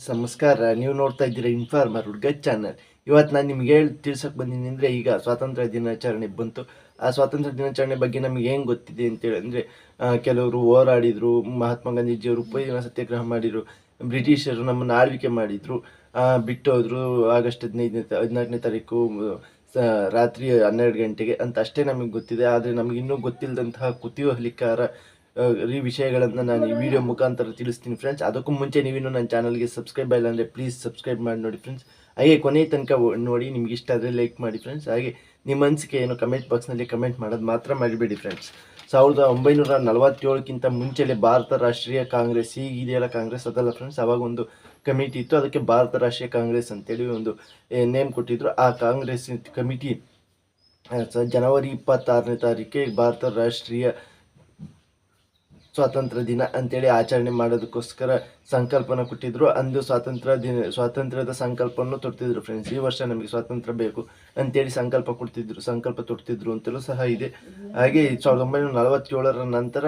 ನಮಸ್ಕಾರ. ನೀವು ನೋಡ್ತಾ ಇದ್ದೀರಾ ಇನ್ಫಾರ್ಮರ್ ಹುಡ್ಗ ಚಾನಲ್ ಇವತ್ತು ನಾನು ನಿಮ್ಗೆ ಹೇಳಿ ತಿಳ್ಸಕ್ಕೆ ಬಂದಿನಿ ಅಂದರೆ ಈಗ ಸ್ವಾತಂತ್ರ್ಯ ದಿನಾಚರಣೆ ಬಂತು. ಆ ಸ್ವಾತಂತ್ರ್ಯ ದಿನಾಚರಣೆ ಬಗ್ಗೆ ನಮಗೆ ಏನು ಗೊತ್ತಿದೆ ಅಂತೇಳಿ ಅಂದರೆ ಕೆಲವರು ಹೋರಾಡಿದರು, ಮಹಾತ್ಮ ಗಾಂಧೀಜಿಯವರು ಉಪಯೋಗ ಸತ್ಯಾಗ್ರಹ ಮಾಡಿದರು, ಬ್ರಿಟಿಷರು ನಮ್ಮನ್ನು ಆಳ್ವಿಕೆ ಮಾಡಿದರು ಬಿಟ್ಟು ಹೋದರು ಆಗಸ್ಟ್ ಹದಿನೈದನೇ ಹದಿನಾಲ್ಕನೇ ತಾರೀಕು ರಾತ್ರಿ ಹನ್ನೆರಡು ಗಂಟೆಗೆ ಅಂತ ಅಷ್ಟೇ ನಮಗೆ ಗೊತ್ತಿದೆ. ಆದರೆ ನಮಗಿನ್ನೂ ಗೊತ್ತಿಲ್ಲದಂತಹ ಕುತೂಹಲಿಕಾರ ಈ ವಿಷಯಗಳನ್ನು ನಾನು ಈ ವಿಡಿಯೋ ಮುಖಾಂತರ ತಿಳಿಸ್ತೀನಿ ಫ್ರೆಂಡ್ಸ್ ಅದಕ್ಕೂ ಮುಂಚೆ ನೀವಿನ್ನೂ ನನ್ನ ಚಾನಲ್ಗೆ ಸಬ್ಸ್ಕ್ರೈಬ್ ಆಗಿಲ್ಲ ಅಂದರೆ ಪ್ಲೀಸ್ ಸಬ್ಸ್ಕ್ರೈಬ್ ಮಾಡಿ ನೋಡಿ ಫ್ರೆಂಡ್ಸ್ ಹಾಗೆ ಕೊನೆ ತನಕ ನೋಡಿ, ನಿಮ್ಗೆ ಇಷ್ಟ ಆದರೆ ಲೈಕ್ ಮಾಡಿ ಫ್ರೆಂಡ್ಸ್ ಹಾಗೆ ನಿಮ್ಮ ಅನಿಸಿಕೆ ಏನು ಕಮೆಂಟ್ ಬಾಕ್ಸ್ನಲ್ಲಿ ಕಮೆಂಟ್ ಮಾಡೋದು ಮಾತ್ರ ಮಾಡಿಬಿಡಿ ಫ್ರೆಂಡ್ಸ್ ಸಾವಿರದ ಒಂಬೈನೂರ ನಲವತ್ತೇಳಕ್ಕಿಂತ ಮುಂಚೆಲೆ ಭಾರತ ರಾಷ್ಟ್ರೀಯ ಕಾಂಗ್ರೆಸ್, ಈಗಿದೆಯಲ್ಲ ಕಾಂಗ್ರೆಸ್, ಅದಲ್ಲ ಫ್ರೆಂಡ್ಸ್ ಅವಾಗ ಒಂದು ಕಮಿಟಿ ಇತ್ತು. ಅದಕ್ಕೆ ಭಾರತ ರಾಷ್ಟ್ರೀಯ ಕಾಂಗ್ರೆಸ್ ಅಂತೇಳಿ ಒಂದು ನೇಮ್ ಕೊಟ್ಟಿದ್ರು. ಆ ಕಾಂಗ್ರೆಸ್ ಕಮಿಟಿ ಜನವರಿ ಇಪ್ಪತ್ತಾರನೇ ತಾರೀಕಿಗೆ ಭಾರತ ರಾಷ್ಟ್ರೀಯ ಸ್ವಾತಂತ್ರ್ಯ ದಿನ ಅಂತೇಳಿ ಆಚರಣೆ ಮಾಡೋದಕ್ಕೋಸ್ಕರ ಸಂಕಲ್ಪನ ಕೊಟ್ಟಿದ್ರು. ಅಂದು ಸ್ವಾತಂತ್ರ್ಯ ದಿನ, ಸ್ವಾತಂತ್ರ್ಯದ ಸಂಕಲ್ಪವನ್ನು ತೊಡ್ತಿದ್ರು ಫ್ರೆಂಡ್ಸ್ ಈ ವರ್ಷ ನಮಗೆ ಸ್ವಾತಂತ್ರ್ಯ ಬೇಕು ಅಂತೇಳಿ ಸಂಕಲ್ಪ ಕೊಡ್ತಿದ್ರು, ಸಂಕಲ್ಪ ತೊಡ್ತಿದ್ರು ಅಂತಲೂ ಸಹ ಇದೆ. ಹಾಗೆ ಸಾವಿರದ ಒಂಬೈನೂರ ನಲವತ್ತೇಳರ ನಂತರ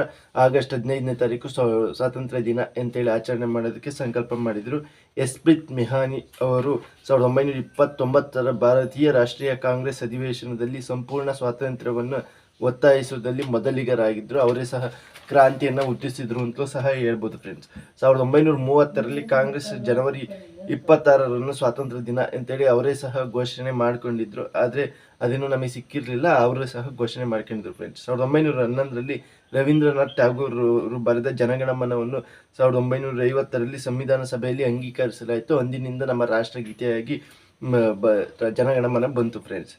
ಆಗಸ್ಟ್ ಹದಿನೈದನೇ ತಾರೀಕು ಸ್ವಾತಂತ್ರ್ಯ ದಿನ ಅಂತೇಳಿ ಆಚರಣೆ ಮಾಡೋದಕ್ಕೆ ಸಂಕಲ್ಪ ಮಾಡಿದರು. ಎಸ್ಪ್ರಿತ್ ಮೆಹಾನಿ ಅವರು ಸಾವಿರದ ಒಂಬೈನೂರ ಇಪ್ಪತ್ತೊಂಬತ್ತರ ಭಾರತೀಯ ರಾಷ್ಟ್ರೀಯ ಕಾಂಗ್ರೆಸ್ ಅಧಿವೇಶನದಲ್ಲಿ ಸಂಪೂರ್ಣ ಸ್ವಾತಂತ್ರ್ಯವನ್ನು ಒತ್ತಾಯಿಸುವುದಲ್ಲಿ ಮೊದಲಿಗರಾಗಿದ್ದರು ಅವರೇ ಸಹ ಕ್ರಾಂತಿಯನ್ನು ಹುಟ್ಟಿಸಿದ್ರು ಅಂತಲೂ ಸಹ ಹೇಳ್ಬೋದು ಫ್ರೆಂಡ್ಸ್ ಸಾವಿರದ ಒಂಬೈನೂರ ಮೂವತ್ತರಲ್ಲಿ ಕಾಂಗ್ರೆಸ್ ಜನವರಿ ಇಪ್ಪತ್ತಾರರನ್ನು ಸ್ವಾತಂತ್ರ್ಯ ದಿನ ಅಂತೇಳಿ ಅವರೇ ಸಹ ಘೋಷಣೆ ಮಾಡಿಕೊಂಡಿದ್ರು. ಆದರೆ ಅದೇನು ನಮಗೆ ಸಿಕ್ಕಿರಲಿಲ್ಲ, ಅವರೇ ಸಹ ಘೋಷಣೆ ಮಾಡ್ಕೊಂಡಿದ್ರು ಫ್ರೆಂಡ್ಸ್ ಸಾವಿರದ ಒಂಬೈನೂರ ಹನ್ನೊಂದರಲ್ಲಿ ರವೀಂದ್ರನಾಥ್ ಟ್ಯಾಗೂರ್ ಅವರು ಬರೆದ ಜನಗಣಮನವನ್ನು ಸಾವಿರದ ಒಂಬೈನೂರ ಐವತ್ತರಲ್ಲಿ ಸಂವಿಧಾನ ಸಭೆಯಲ್ಲಿ ಅಂಗೀಕರಿಸಲಾಯಿತು. ಅಂದಿನಿಂದ ನಮ್ಮ ರಾಷ್ಟ್ರಗೀತೆಯಾಗಿ ಜನಗಣಮನ ಬಂತು ಫ್ರೆಂಡ್ಸ್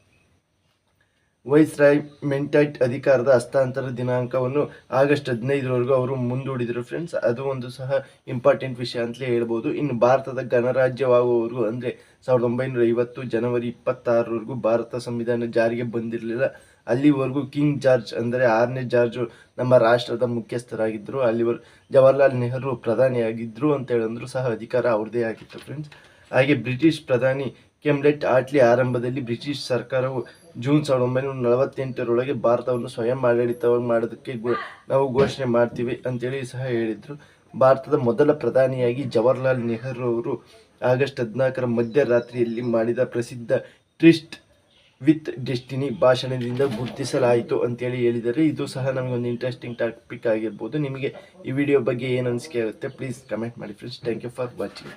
ವೈಸ್ರಾಯ್ ಮೆಂಟೈಟ್ ಅಧಿಕಾರದ ಹಸ್ತಾಂತರ ದಿನಾಂಕವನ್ನು ಆಗಸ್ಟ್ ಹದಿನೈದರವರೆಗೂ ಅವರು ಮುಂದೂಡಿದರು. ಫ್ರೆಂಡ್ಸ್, ಅದು ಒಂದು ಸಹ ಇಂಪಾರ್ಟೆಂಟ್ ವಿಷಯ ಅಂತಲೇ ಹೇಳ್ಬೋದು. ಇನ್ನು ಭಾರತದ ಗಣರಾಜ್ಯವಾಗುವವರೆಗೂ ಅಂದರೆ ಸಾವಿರದ ಒಂಬೈನೂರ ಐವತ್ತು ಜನವರಿ ಇಪ್ಪತ್ತಾರರವರೆಗೂ ಭಾರತ ಸಂವಿಧಾನ ಜಾರಿಗೆ ಬಂದಿರಲಿಲ್ಲ. ಅಲ್ಲಿವರೆಗೂ ಕಿಂಗ್ ಜಾರ್ಜ್ ಅಂದರೆ ಆರನೇ ಜಾರ್ಜು ನಮ್ಮ ರಾಷ್ಟ್ರದ ಮುಖ್ಯಸ್ಥರಾಗಿದ್ದರು. ಅಲ್ಲಿವರ್, ಜವಾಹರ್ಲಾಲ್ ನೆಹರು ಪ್ರಧಾನಿಯಾಗಿದ್ದರು ಅಂತ ಹೇಳಿದ್ರು ಸಹ ಅಧಿಕಾರ ಅವ್ರದ್ದೇ ಆಗಿತ್ತು. ಫ್ರೆಂಡ್ಸ್, ಹಾಗೆ ಬ್ರಿಟಿಷ್ ಪ್ರಧಾನಿ ಕೆಮ್ಲೆಟ್ ಆಟ್ಲಿ ಆರಂಭದಲ್ಲಿ ಬ್ರಿಟಿಷ್ ಸರ್ಕಾರವು ಜೂನ್ ಸಾವಿರದ ಒಂಬೈನೂರ ನಲವತ್ತೆಂಟರೊಳಗೆ ಭಾರತವನ್ನು ಸ್ವಯಂ ಆಡಳಿತವಾಗಿ ಮಾಡೋದಕ್ಕೆ ನಾವು ಘೋಷಣೆ ಮಾಡ್ತೀವಿ ಅಂತೇಳಿ ಸಹ ಹೇಳಿದರು. ಭಾರತದ ಮೊದಲ ಪ್ರಧಾನಿಯಾಗಿ ಜವಾಹರ್ಲಾಲ್ ನೆಹರು ಅವರು ಆಗಸ್ಟ್ ಹದಿನಾಲ್ಕರ ಮಧ್ಯರಾತ್ರಿಯಲ್ಲಿ ಮಾಡಿದ ಪ್ರಸಿದ್ಧ ಟ್ವಿಸ್ಟ್ ವಿತ್ ಡೆಸ್ಟಿನಿ ಭಾಷಣದಿಂದ ಗುರುತಿಸಲಾಯಿತು ಅಂತೇಳಿ ಹೇಳಿದರೆ ಇದು ಸಹ ನಮಗೊಂದು ಇಂಟ್ರೆಸ್ಟಿಂಗ್ ಟಾಪಿಕ್ ಆಗಿರ್ಬೋದು. ನಿಮಗೆ ಈ ವಿಡಿಯೋ ಬಗ್ಗೆ ಏನು ಅನಿಸಿಕೆ ಆಗುತ್ತೆ ಪ್ಲೀಸ್ ಕಮೆಂಟ್ ಮಾಡಿ friends thank you for watching